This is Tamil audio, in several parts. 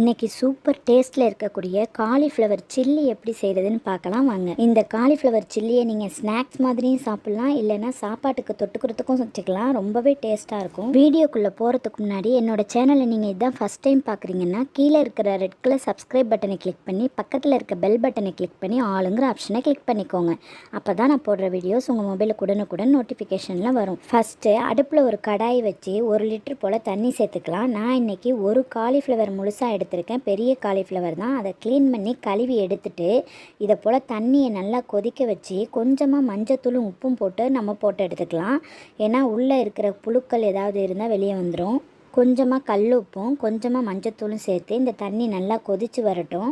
இன்றைக்கி சூப்பர் டேஸ்ட்டில் இருக்கக்கூடிய காலிஃப்ளவர் சில்லி எப்படி செய்கிறதுன்னு பார்க்கலாம் வாங்க. இந்த காலிஃப்ளவர் சில்லியை நீங்கள் ஸ்நாக்ஸ் மாதிரியும் சாப்பிட்லாம் இல்லைன்னா சாப்பாட்டுக்கு தொட்டுக்கிறதுக்கும் வச்சுக்கலாம். ரொம்பவே டேஸ்ட்டாக இருக்கும். வீடியோக்குள்ளே போகிறதுக்கு முன்னாடி என்னோட சேனலை நீங்கள் இதான் ஃபஸ்ட் டைம் பார்க்குறீங்கன்னா கீழே இருக்கிற ரெட் கலர் சப்ஸ்கிரைப் பட்டனை கிளிக் பண்ணி பக்கத்தில் இருக்க பெல் பட்டனை கிளிக் பண்ணி ஆளுங்கிற ஆப்ஷனை கிளிக் பண்ணிக்கோங்க. அப்போ தான் நான் போடுற வீடியோஸ் உங்கள் மொபைலுக்கு உடனுக்குடன் நோட்டிஃபிகேஷனில் வரும். ஃபஸ்ட்டு அடுப்பில் ஒரு கடாய் வச்சு ஒரு லிட்டர் போல் தண்ணி சேர்த்துக்கலாம். நான் இன்னைக்கு ஒரு காலிஃப்ளவர் முழுசாக எடுத்து எடுத்திருக்கேன். பெரிய காலிஃப்ளவர் தான். அதை க்ளீன் பண்ணி கழுவி எடுத்துட்டு இதை போல் தண்ணியை நல்லா கொதிக்க வச்சு கொஞ்சமாக மஞ்சத்தூளும் உப்பும் போட்டு நம்ம போட்டு எடுத்துக்கலாம். ஏன்னா உள்ளே இருக்கிற புழுக்கள் ஏதாவது இருந்தால் வெளியே வந்துடும் கொஞ்சமாக கல் உப்பும் கொஞ்சமாக மஞ்சத்தூளும் சேர்த்து இந்த தண்ணி நல்லா கொதித்து வரட்டும்.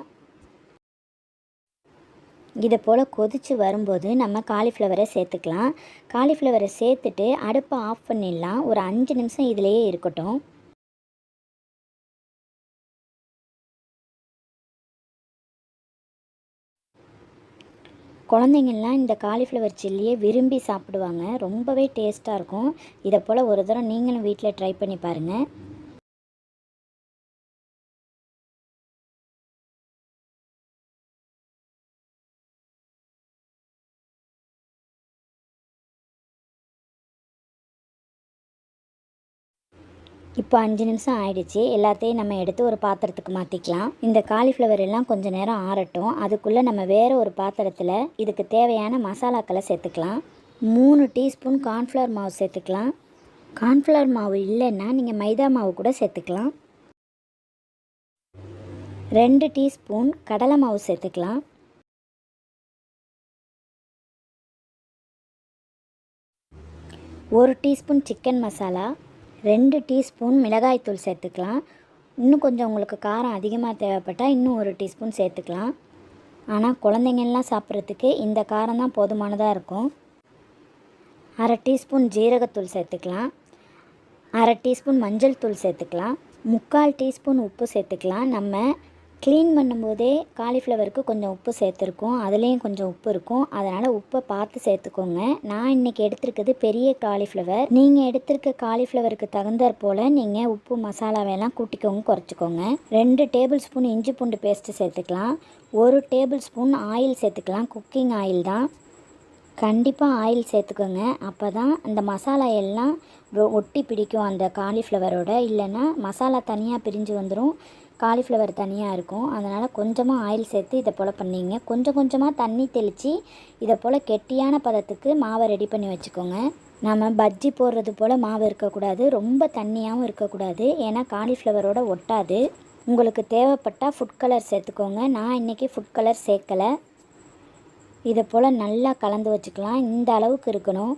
இதை போல் கொதித்து வரும்போது நம்ம காலிஃப்ளவரை சேர்த்துக்கலாம். காலிஃப்ளவரை சேர்த்துட்டு அடுப்பை ஆஃப் பண்ணிடலாம். ஒரு அஞ்சு நிமிஷம் இதிலேயே இருக்கட்டும். குழந்தைங்கள்லாம் இந்த காலிஃப்ளவர் சில்லியை விரும்பி சாப்பிடுவாங்க. ரொம்பவே டேஸ்ட்டாக இருக்கும். இதை போல் ஒரு தடவை நீங்களும் வீட்டில் ட்ரை பண்ணி பாருங்கள் இப்போ அஞ்சு நிமிஷம் ஆயிடுச்சு. எல்லாத்தையும் நம்ம எடுத்து ஒரு பாத்திரத்துக்கு மாற்றிக்கலாம் இந்த காலிஃப்ளவர் எல்லாம் கொஞ்சம் நேரம் ஆறட்டும். அதுக்குள்ளே நம்ம வேறு ஒரு பாத்திரத்தில் இதுக்கு தேவையான மசாலாக்களை சேர்த்துக்கலாம். மூணு டீஸ்பூன் கார்ன்ஃப்ளவர் மாவு சேர்த்துக்கலாம். கார்ன்ஃப்ளவர் மாவு இல்லைன்னா நீங்கள் மைதா மாவு கூட சேர்த்துக்கலாம். ரெண்டு டீஸ்பூன் கடலை மாவு சேர்த்துக்கலாம். ஒரு டீஸ்பூன் சிக்கன் மசாலா. ரெண்டு டீஸ்பூன் மிளகாய்த்தூள் சேர்த்துக்கலாம். இன்னும் கொஞ்சம் உங்களுக்கு காரம் அதிகமாக தேவைப்பட்டால் இன்னும் ஒரு டீஸ்பூன் சேர்த்துக்கலாம். ஆனால் குழந்தைங்கள்லாம் சாப்பிட்றதுக்கு இந்த காரம் தான் போதுமானதாக இருக்கும். அரை டீஸ்பூன் ஜீரகத்தூள் சேர்த்துக்கலாம். அரை டீஸ்பூன் மஞ்சள் தூள் சேர்த்துக்கலாம். முக்கால் டீஸ்பூன் உப்பு சேர்த்துக்கலாம். நம்ம க்ளீன் பண்ணும்போதே காலிஃப்ளவருக்கு கொஞ்சம் உப்பு சேர்த்துருக்கோம். அதுலேயும் கொஞ்சம் உப்பு இருக்கும். அதனால் உப்பை பார்த்து சேர்த்துக்கோங்க. நான் இன்றைக்கி எடுத்திருக்கிறது பெரிய காலிஃப்ளவர் நீங்கள் எடுத்திருக்க காலிஃப்ளவருக்கு தகுந்தாற் போல் நீங்கள் உப்பு மசாலாவெல்லாம் கூட்டிக்கோங்க குறைச்சிக்கோங்க. ரெண்டு டேபிள் ஸ்பூன் இஞ்சி பூண்டு பேஸ்ட்டு சேர்த்துக்கலாம். ஒரு டேபிள் ஸ்பூன் ஆயில் சேர்த்துக்கலாம். குக்கிங் ஆயில் தான். கண்டிப்பாக ஆயில் சேர்த்துக்கோங்க. அப்போ தான் அந்த மசாலா எல்லாம் ஒட்டி பிடிக்கும் அந்த காலிஃப்ளவரோட இல்லைன்னா மசாலா தனியாக பிரிஞ்சு வந்துடும் காலிஃப்ளவர் தனியாக இருக்கும். அதனால் கொஞ்சமாக ஆயில் சேர்த்து இதை போல் பண்ணிங்க. கொஞ்சம் கொஞ்சமாக தண்ணி தெளித்து இதை போல் கெட்டியான பதத்துக்கு மாவை ரெடி பண்ணி வச்சுக்கோங்க. நம்ம பஜ்ஜி போடுறது போல் மாவு இருக்கக்கூடாது. ரொம்ப தண்ணியாகவும் இருக்கக்கூடாது. ஏன்னா காலிஃப்ளவரோட ஒட்டாது. உங்களுக்கு தேவைப்பட்டால் ஃபுட் கலர் சேர்த்துக்கோங்க. நான் இன்றைக்கி ஃபுட் கலர் சேர்க்கலை. இதை போல் நல்லா கலந்து வச்சுக்கலாம். இந்த அளவுக்கு இருக்கணும்.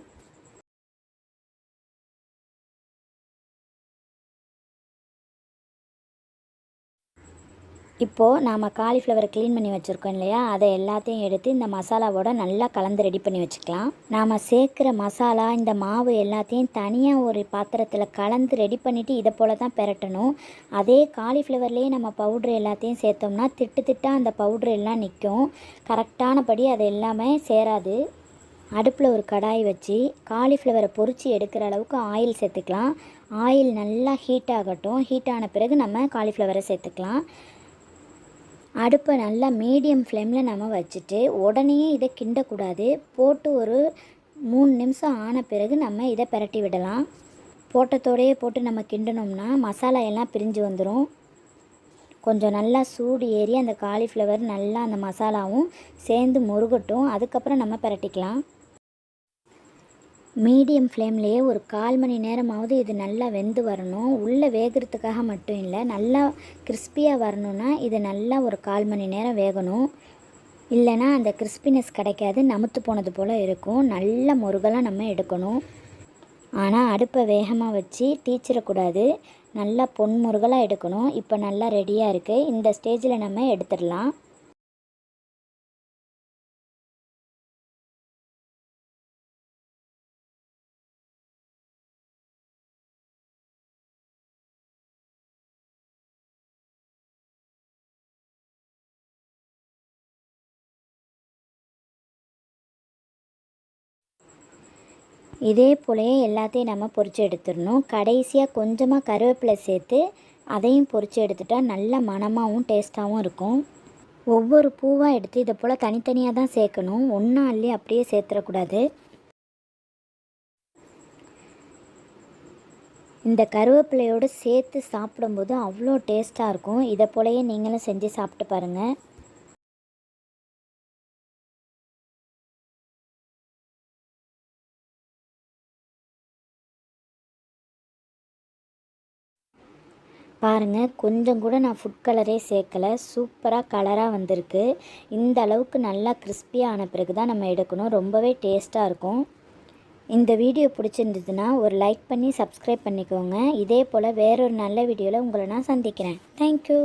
இப்போது நாம் காலிஃப்ளவரை க்ளீன் பண்ணி வச்சுருக்கோம் இல்லையா? அதை எல்லாத்தையும் எடுத்து இந்த மசாலாவோட நல்லா கலந்து ரெடி பண்ணி வச்சுக்கலாம். நாம் சேர்க்குற மசாலா இந்த மாவு எல்லாத்தையும் தனியாக ஒரு பாத்திரத்தில் கலந்து ரெடி பண்ணிவிட்டு இதை போல் தான் பெரட்டணும். அதே காலிஃப்ளவர்லேயே நம்ம பவுட்ரு எல்லாத்தையும் சேர்த்தோம்னா திட்டு திட்டாக அந்த பவுட்ரு எல்லாம் நிற்கும் கரெக்டானபடி அது எல்லாமே சேராது. அடுப்பில் ஒரு கடாய் வச்சு காலிஃப்ளவரை பொரிச்சு எடுக்கிற அளவுக்கு ஆயில் சேர்த்துக்கலாம். ஆயில் நல்லா ஹீட் ஆகட்டும். ஹீட் ஆன பிறகு நம்ம காலிஃப்ளவரை சேர்த்துக்கலாம். அடுப்பை நல்லா மீடியம் ஃப்ளேமில் நம்ம வச்சுட்டு உடனே இதை கிண்டக்கூடாது. போட்டு ஒரு மூணு நிமிஷம் ஆன பிறகு நம்ம இதை பிரட்டி விடலாம். போட்டத்தோடையே போட்டு நம்ம கிண்டணும்னா மசாலா எல்லாம் பிரிஞ்சு வந்துடும் கொஞ்சம் நல்லா சூடு ஏறி அந்த காலிஃப்ளவர் நல்லா அந்த மசாலாவும் சேர்ந்து முருகட்டும். அதுக்கப்புறம் நம்ம பிரட்டிக்கலாம். மீடியம் ஃப்ளேம்லேயே ஒரு கால் மணி நேரமாவது இது நல்லா வெந்து வரணும். உள்ளே வேகிறதுக்காக மட்டும் இல்லை நல்லா கிறிஸ்பியாக வரணும்னா இது நல்லா ஒரு கால் மணி நேரம் வேகணும். இல்லைன்னா அந்த கிறிஸ்பினஸ் கிடைக்காது நமுத்து போனது போல் இருக்கும். நல்ல முருகலாக நம்ம எடுக்கணும். ஆனால் அடுப்பை வேகமாக வச்சு தீச்சிடக்கூடாது. நல்லா பொன் முருகலாக எடுக்கணும். இப்போ நல்லா ரெடியாக இருக்குது இந்த ஸ்டேஜில் நம்ம எடுத்துடலாம். இதே போலயே எல்லாத்தையும் நம்ம பொறிச்சு எடுத்துடணும். கடைசியாக கொஞ்சமாக கருவேப்பிலை சேர்த்து அதையும் பொரித்து எடுத்துட்டா நல்ல மணமாகவும் டேஸ்ட்டாகவும் இருக்கும். ஒவ்வொரு பூவாக எடுத்து இதை போல் தனித்தனியாக தான் சேர்க்கணும். ஒன்றா அள்ளி அப்படியே சேர்த்துடக்கூடாது. இந்த கருவேப்பிலையோடு சேர்த்து சாப்பிடும்போது அவ்வளோ டேஸ்ட்டாக இருக்கும். இதை போலயே நீங்களும் செஞ்சு சாப்பிட்டு பாருங்கள் பாருங்கள் கொஞ்சம் கூட நான் ஃபுட் கலரே சேர்க்கலை. சூப்பராக கலராக வந்திருக்கு. இந்த அளவுக்கு நல்லா கிறிஸ்பியாக ஆன பிறகு தான் நம்ம எடுக்கணும். ரொம்பவே டேஸ்ட்டாக இருக்கும். இந்த வீடியோ பிடிச்சிருந்ததுன்னா ஒரு லைக் பண்ணி சப்ஸ்கிரைப் பண்ணிக்கோங்க. இதே போல் வேறொரு நல்ல வீடியோவில் உங்களை நான் சந்திக்கிறேன். தேங்க்யூ